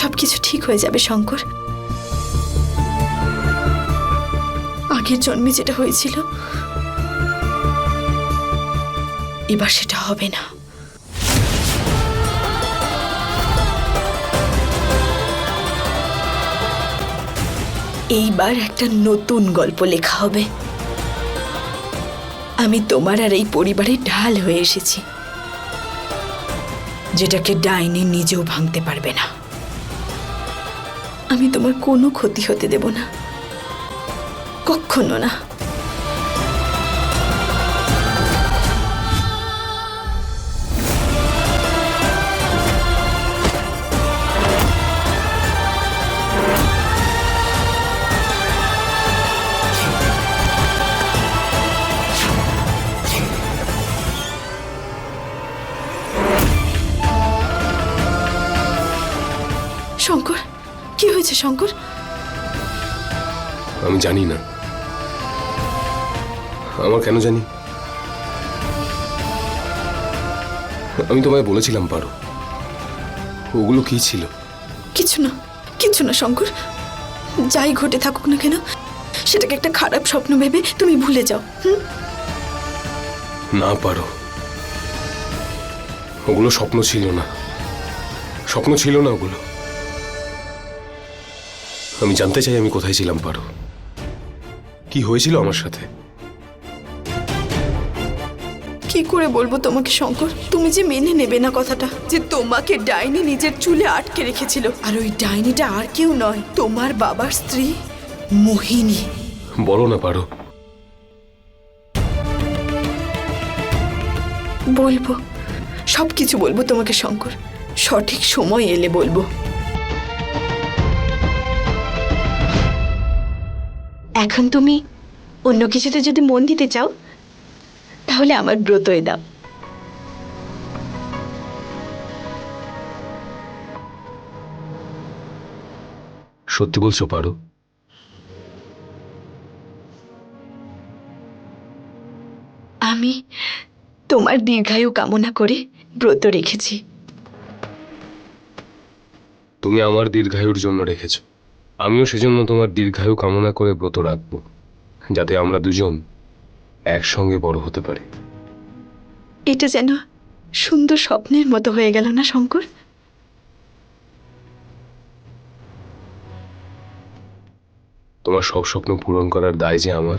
সবকিছু ঠিক হয়ে যাবে শঙ্কর। আগের জন্মে যেটা হয়েছিল এবার সেটা হবে না। এইবার একটা নতুন গল্প লেখা হবে। আমি তোমার আর এই পরিবারের ঢাল হয়ে এসেছি। যেটাকে ডাইনি নিজেও ভাঙতে পারবে না। আমি তোমার কোনো ক্ষতি হতে দেব না। কখনো না। শঙ্কর কি হয়েছে শঙ্কর? আমি জানি না। আমার কেন জানি? আমি তোমায় বলেছিলাম পারো। ওগুলো কি ছিল? কিছু না কিছু না শঙ্কর। যাই ঘটে থাকুক না কেন সেটাকে একটা খারাপ স্বপ্ন ভেবে তুমি ভুলে যাও হুম? না পারো। ওগুলো স্বপ্ন ছিল না। স্বপ্ন ছিল না ওগুলো। আমি জানতে চাই আমি কোথায় ছিলাম পারো। কি হয়েছিল আমার সাথে? কি করে বলব তোমাকে শঙ্কর? তুমি যে মেনে নেবে না কথাটা যে তোমাকে ডাইনি নিজের চুলে আটকে রেখেছিল। আর ওই ডাইনিটা আর কেউ নয় তোমার বাবার স্ত্রী মোহিনী। বলো না পারো। বলব সব কিছু বলব তোমাকে শঙ্কর। সঠিক সময় এলে বলব। এখন তুমি অন্য কিছুতে যদি মন দিতে চাও তাহলে আমার ব্রতই দাও। সত্যি বলছো পারো। আমি তোমার দীর্ঘায়ু কামনা করে ব্রত রেখেছি। তুমি আমার দীর্ঘায়ুর জন্য রেখেছো। আমিও সেজন্য তোমার দীর্ঘায়ু কামনা করে ব্রত রাখব যাতে আমরা দুজন একসঙ্গে বড় হতে পারি। এটা যেন সুন্দর স্বপ্নের মতো হয়ে গেল না শঙ্কর? তোমার সব স্বপ্ন পূরণ করার দায় যে আমার।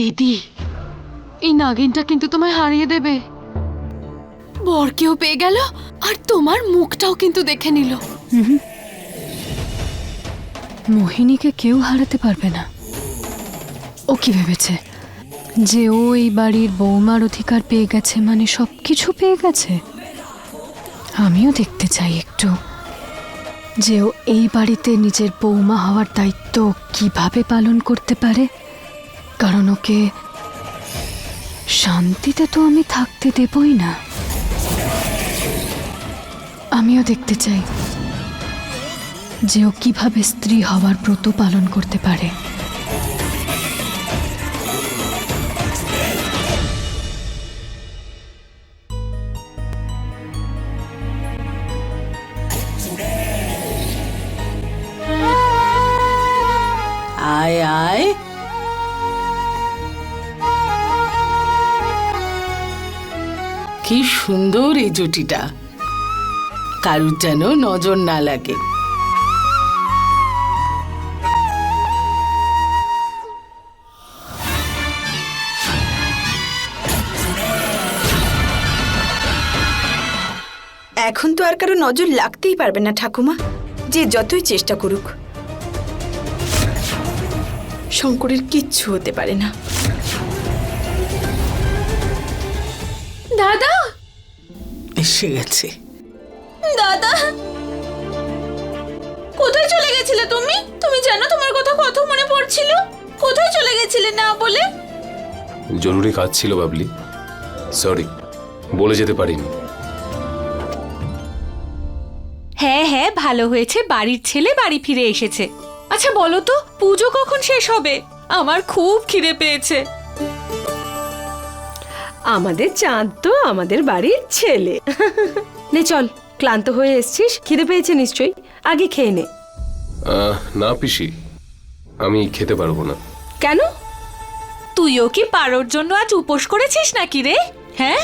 দিদি, এই নাগিনটা কিন্তু তোমায় হারিয়ে দেবে। বরকেও পেয়ে গেল, আর তোমার মুখটাও কিন্তু দেখে নিল। মোহিনীকে কেউ হারাতে পারবে না। ও কি ভেবেছে? যে ও এই বাড়ির বৌমার অধিকার পেয়ে গেছে মানে সব কিছু পেয়ে গেছে? আমিও দেখতে চাই একটু। যে ও এই বাড়িতে নিজের বৌমা হওয়ার দায়িত্ব কীভাবে পালন করতে পারে? কারণ ওকে শান্তিতে তো আমি থাকতে দেবই না। আমিও দেখতে চাই যে ও কীভাবে স্ত্রী হওয়ার ব্রত পালন করতে পারে। কি সুন্দর এই জুটিটা। কারুর যেন নজর না লাগে। এখন তো আর কারও নজর লাগতেই পারবে না, ঠাকুমা। যে যতই চেষ্টা করুক। শঙ্করের কিচ্ছু হতে পারে না। এসে গেছে। দাদা! কোথায় চলে গেছিলে তুমি? তুমি জানো তোমার কথা কত মনে পড়ছিল? কোথায় চলে গেছিলে না বলে? জরুরি কাজ ছিল বাবলি। সরি বলে যেতে পারিনি। হ্যাঁ হ্যাঁ ভালো হয়েছে। বাড়ির ছেলে বাড়ি ফিরে এসেছে। আচ্ছা বলো তো পুজো কখন শেষ হবে? আমার খুব খিদে পেয়েছে। আমাদের চাঁদ তো আমাদের বাড়ির ছেলে। নে চল ক্লান্ত হয়ে এসছিস খিদে পেয়েছে নিশ্চয়ই। আগে খেয়ে নে। আহ, না পিসি আমি খেতে পারব না। কেন? তুইও কি পারোর জন্য আজ উপোস করেছিস নাকি রে? হ্যাঁ?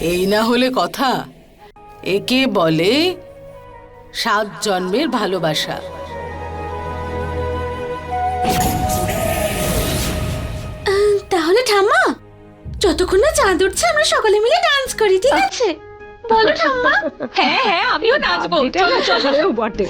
এই না হলে কথা। একে বলে সাত জন্মের ভালোবাসা। তাহলে ঠাম্মা যতক্ষণ না চাঁদ উঠছে আমরা সকলে মিলে ডান্স করি ঠিক আছে? বলো ঠাম্মা। হ্যাঁ হ্যাঁ আমিও নাচবো। চলো চলো। বটে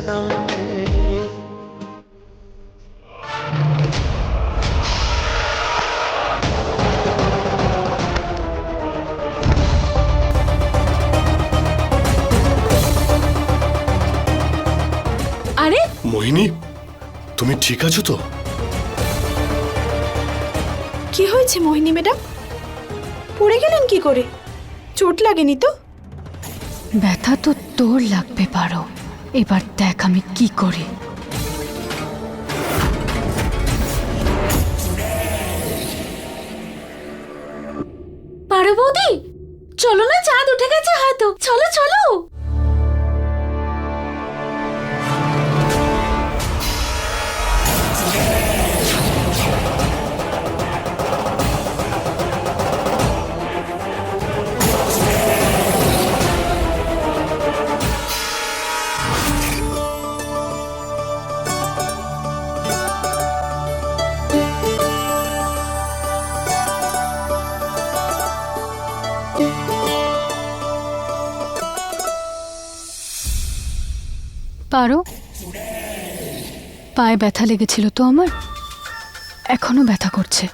আরে মোহিনী তুমি ঠিক আছো তো? কি হয়েছে মোহিনী ম্যাডাম? পড়ে গেলেন কি করে? চোট লাগেনি তো? ব্যথা তো তোর লাগবে পারো। এবার দেখ আমি কি করি। পারো বৌদি? চলো না, চাঁদ উঠে গেছে হয়তো। চলো চলো। পারো? পায়ে ব্যথা লেগেছিল তো আমার? এখনও ব্যথা করছে।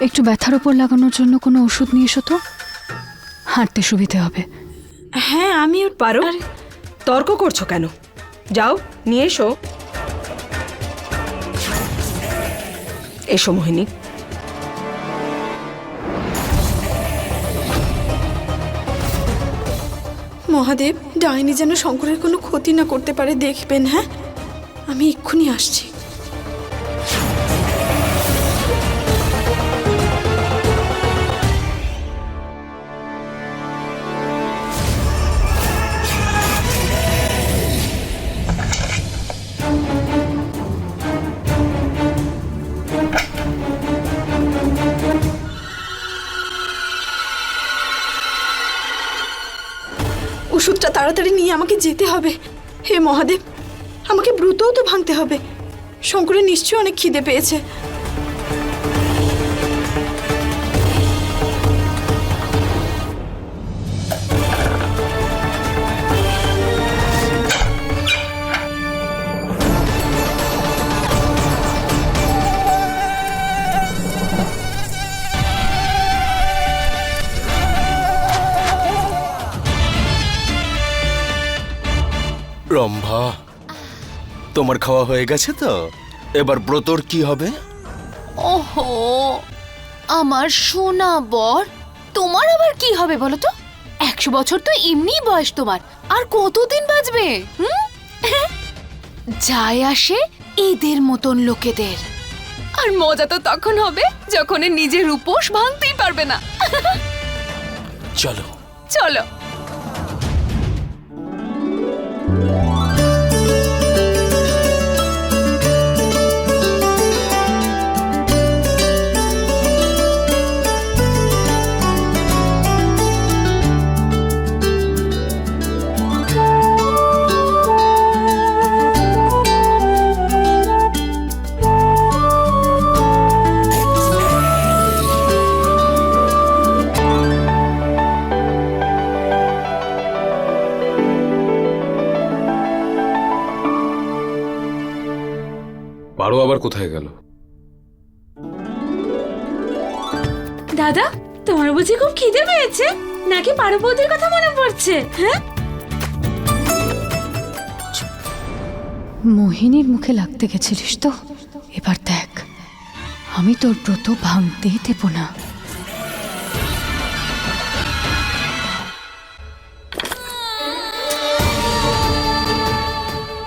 একটু ব্যথার ওপর লাগানোর জন্য কোনো ওষুধ নিয়ে এসো তো। হাঁটতে সুবিধে হবে। হ্যাঁ আমি ওর পারো তর্ক করছ কেন? যাও নিয়ে এসো। এসো মোহিনী। মহাদেব ডাইনি যেন শঙ্করের কোনো ক্ষতি না করতে পারে দেখবেন হ্যাঁ? আমি এক্ষুনি আসছি। তাড়াতাড়ি নিয়ে আমাকে যেতে হবে। হে মহাদেব, আমাকে ব্রুতও তো ভাঙতে হবে। শঙ্করের নিশ্চয়ই অনেক খিদে পেয়েছে। রম্ভা তোমার খাওয়া হয়ে গেছে তো? এবার ব্রতর কি হবে? ওহো আমার সোনা বর তোমার আবার কি হবে বলো তো? একশো বছর তো এমনিই বয়স তোমার আর কতদিন বাঁচবে হুম? যায় আসে এদের মতন লোকেদের। আর মজা তো তখন হবে যখন এ নিজের উপোস ভাঙতেই পারবে না। চলো। চলো। কোথায় গেল? দাদা তোমার বুঝি খুব খিদে পেয়েছে? নাকি পারবৌদির কথা মনে পড়ছে? হ্যাঁ? মোহিনীর মুখে লাগতে গেছিলিস তো? এবার দেখ আমি তোর ব্রত ভাঙতেই দেব না।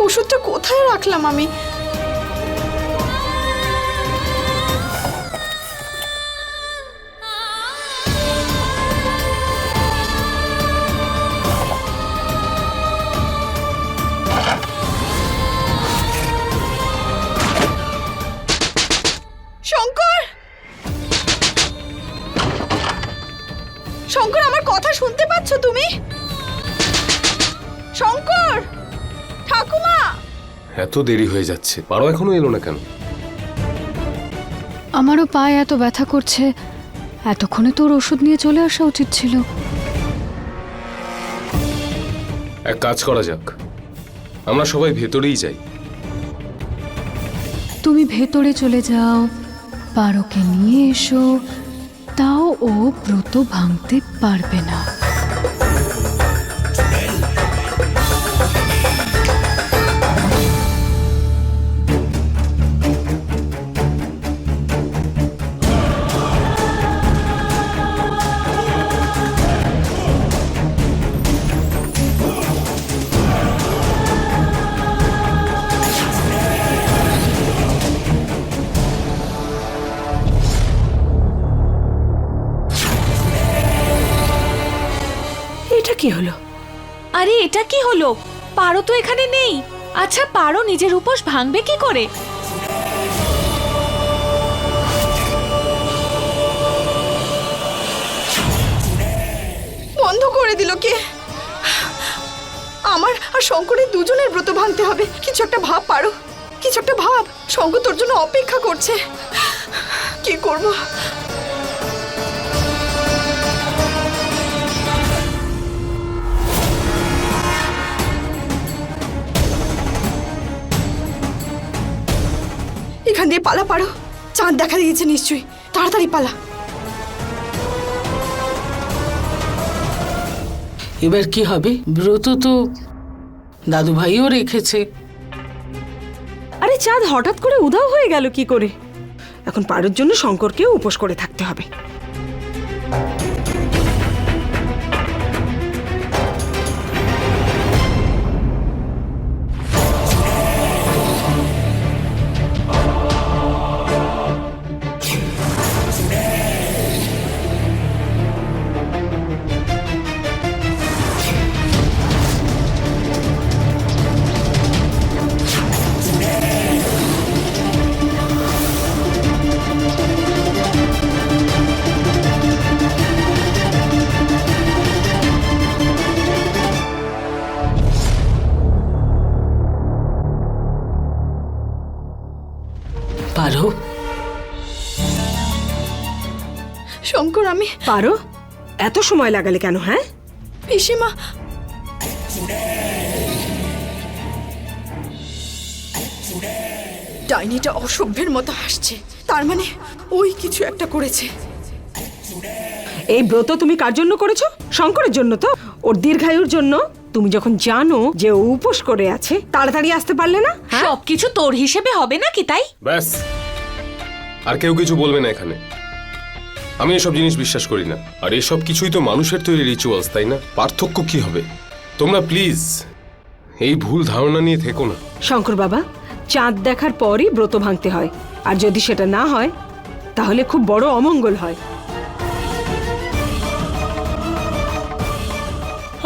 ওষুধটা কোথায় রাখলাম আমি? শুনতে তুমি? শঙ্কর! ঠাকুমা! এত দেরি হয়ে যাচ্ছে। পারো এখনও এলো না কেন? আমারও পায়ে এত ব্যথা করছে। এতক্ষণে তোর ওষুধ নিয়ে চলে আসা উচিত ছিল। এক কাজ করা যাক। আমরা সবাই ভেতরেই যাই। তুমি ভেতরে চলে যাও। পারোকে নিয়ে এসো। তাও ও ব্রত ভাঙতে পারবে না। কি হলো? আরে, এটা কি হলো? পারো তো এখানে নেই। আচ্ছা পারো, নিজের উপোস ভাঙবে কি করে? বন্ধ করে দিল কে? আমার আর শঙ্করের দুজনের ব্রত ভাঙতে হবে। কিছু একটা ভাব, পারো। কিছু একটা ভাব। শঙ্কর তোর জন্য অপেক্ষা করছে। কি করব? এখান দিয়ে পালা পারো। চাঁদ দেখা দিয়েছে নিশ্চয়ই। তাড়াতাড়ি পালা। এবার কি হবে? ব্রত তো দাদু ভাইও রেখেছে। আরে চাঁদ হঠাৎ করে উধাও হয়ে গেল কি করে? এখন পারোর জন্য শঙ্করকেও উপোস করে থাকতে হবে। পারো? এত সময় লাগালে কেন হ্যাঁ? পিসিমা। ডাইনিটা অসভ্যের মতো হাসছে। তার মানে ওই কিছু একটা করেছে। এই ব্রত তুমি কার জন্য করেছ? শঙ্করের জন্য তো। ওর দীর্ঘায়ুর জন্য। তুমি যখন জানো যে ও উপোস করে আছে তাড়াতাড়ি আসতে পারলে না? হ্যাঁ? সবকিছু তোর হিসেবে হবে নাকি তাই? ব্যাস। আর কেউ কিছু বলবে না এখানে। আমি এসব জিনিস বিশ্বাস করি না। আর এসব কিছুই তো মানুষের তৈরি রিচুয়ালস তাই না? পার্থক্য কি হবে? তোমরা প্লিজ এই ভুল ধারণা নিয়ে থেকো না। শঙ্কর বাবা চাঁদ দেখার পরই ব্রত ভাঙতে হয়। আর যদি সেটা না হয় তাহলে খুব বড় অমঙ্গল হয়।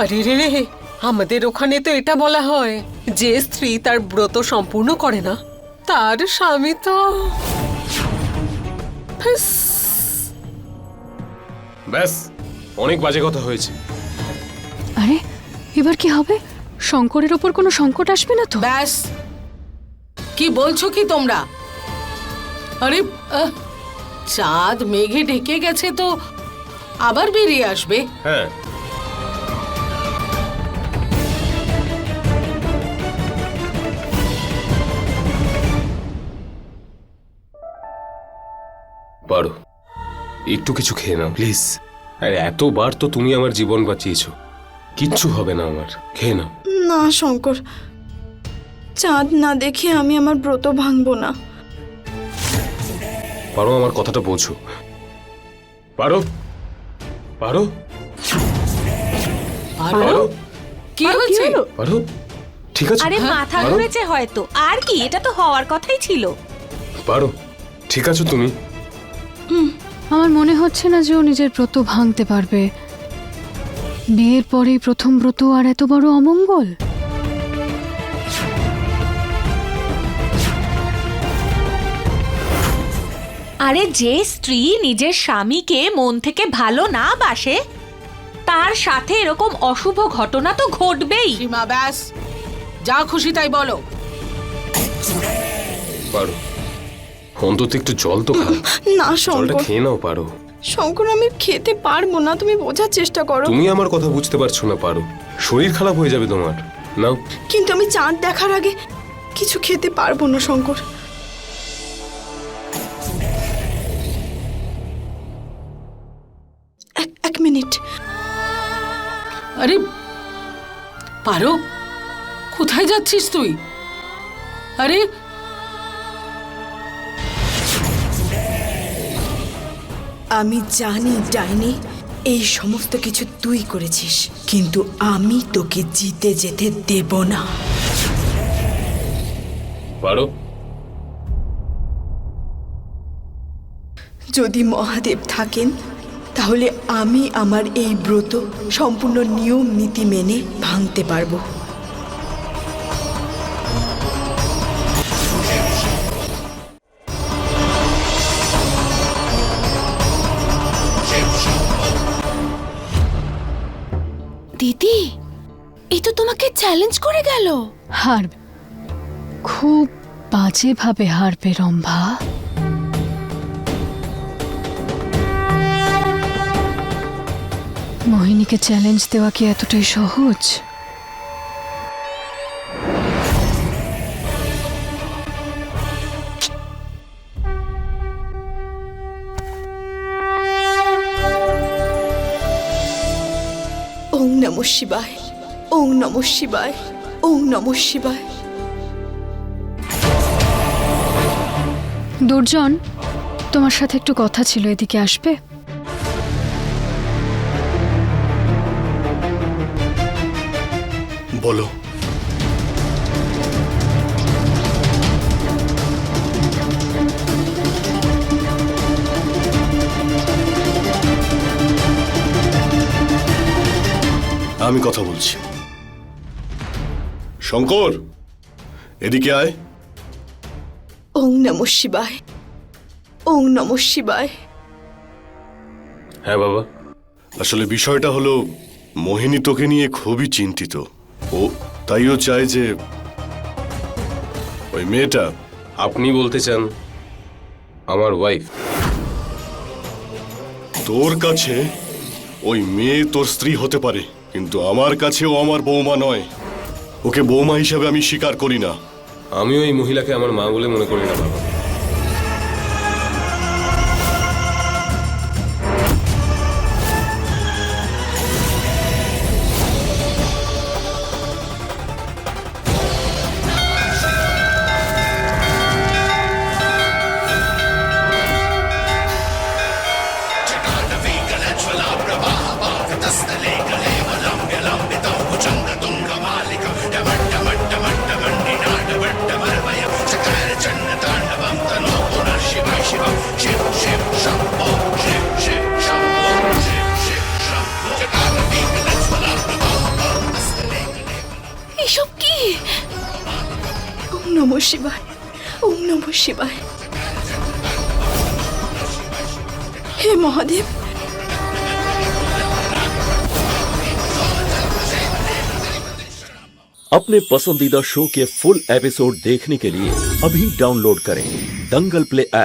আরে রে রে আমাদের ওখানে তো এটা বলা হয় যে স্ত্রী তার ব্রত সম্পূর্ণ করে না তার স্বামী তো। ব্যাস অনেক বাজে কথা হয়েছে। আরে এবার কি হবে? শঙ্করের ওপর কোনো সংকট আসবে না তো? ব্যাস। কি বলছো কি তোমরা? আরে আহ, চাঁদ মেঘে ঢেকে গেছে তো আবার বেরিয়ে আসবে। হ্যাঁ একটু কিছু খেয়ে নাও প্লিজ। আর এতবার তো তুমি আমার জীবন বাঁচিয়েছ। কিচ্ছু হবে না আমার। খেয়ে নাও। না শঙ্কর। চাঁদ না দেখে আমি আমার ব্রত ভাঙবো না। পারো আমার কথাটা বোঝো। পারো। পারো। পারো? কি হয়েছে? পারো। ঠিক আছে। আরে মাথা পারো? ঘুরেছে হয়তো। আর কি? এটা তো হওয়ার কথাই ছিল। পারো। ঠিক আছো তুমি? আমার মনে হচ্ছে না যে ও নিজের ব্রত ভাঙতে পারবে। বিয়ের পরেই প্রথম ব্রত আর এত বড় অমঙ্গল? আরে যে স্ত্রী নিজের স্বামীকে মন থেকে ভালো না বাসে তার সাথে এরকম অশুভ ঘটনা তো ঘটবেই। সীমা ব্যাস। যা খুশি তাই বলো। পারো। অন্তত একটু জল তো খাও। না জলটা শঙ্কর। খেয়ে নাও পারো। শঙ্কর আমি খেতে পারব না তুমি বোঝার চেষ্টা করো। তুমি আমার কথা বুঝতে পারছ না পারো। শরীর খারাপ হয়ে যাবে তোমার। নাও। কিন্তু আমি চাঁদ দেখার আগে কিছু খেতে পারব না শঙ্কর। এক- এক মিনিট। আরে পারো কোথায় যাচ্ছিস তুই? আরে আমি জানি ডাইনি এই সমস্ত কিছু তুই করেছিস কিন্তু আমি তোকে জিতে যেতে দেব না। পারো? যদি মহাদেব থাকেন তাহলে আমি আমার এই ব্রত সম্পূর্ণ নিয়ম নীতি মেনে ভাঙতে পারব। চ্যালেঞ্জ করে গেল। হারবে খুব বাজেভাবে হারবে রম্ভা। মোহিনীকে চ্যালেঞ্জ দেওয়া কি এতটাই সহজ? ওং নম শিবায়। ওং নম শিবায় ওং নম শিবায়। দুর্জন তোমার সাথে একটু কথা ছিল এদিকে আসবে? বলো। আমি কথা বলছি। শঙ্কর এদিকে আয়। ওং নম শিবায় ওং নম শিবায়। হ্যাঁ বাবা। আসলে বিষয়টা হলো মোহিনী তোকে নিয়ে খুবই চিন্তিত। ও তাইও চায় যে ওই মেয়েটা আপনি বলতে চান আমার ওয়াইফ তোর কাছে ওই মেয়ে তোর স্ত্রী হতে পারে কিন্তু আমার কাছে ও আমার বৌমা নয়। ওকে বৌমা হিসাবে আমি স্বীকার করি না। আমিও ওই মহিলাকে আমার মা বলে মনে করি না, বাবা। শিবায় হে মহাদেব अपने पसंदीदा शो के फुल एपिसोड देखने के लिए अभी डाउनलोड करें दंगल प्ले ऐप